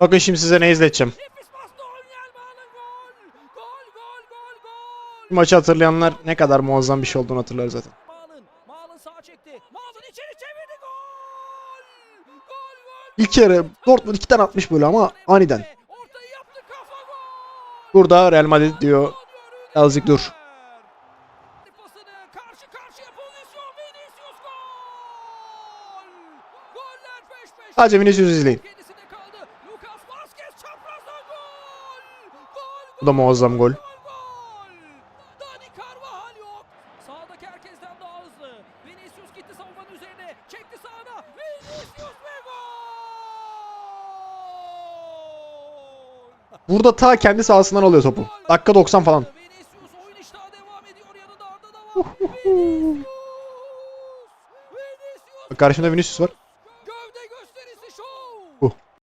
Bakın şimdi size ne izleteceğim. Bu maçı hatırlayanlar ne kadar muazzam bir şey olduğunu hatırlar zaten. İlk yarı Dortmund iki tane atmış böyle ama aniden. Burada Real Madrid diyor. Azıcık dur. Sadece Vinicius'u izleyin. Bu da muazzam gol. Burada ta kendi sahasından alıyor topu. Dakika 90 falan. Vinicius oyun iştahı devam ediyor. Yanında Arda da var. Vinicius. Vinicius. Bak karşımda Vinicius var.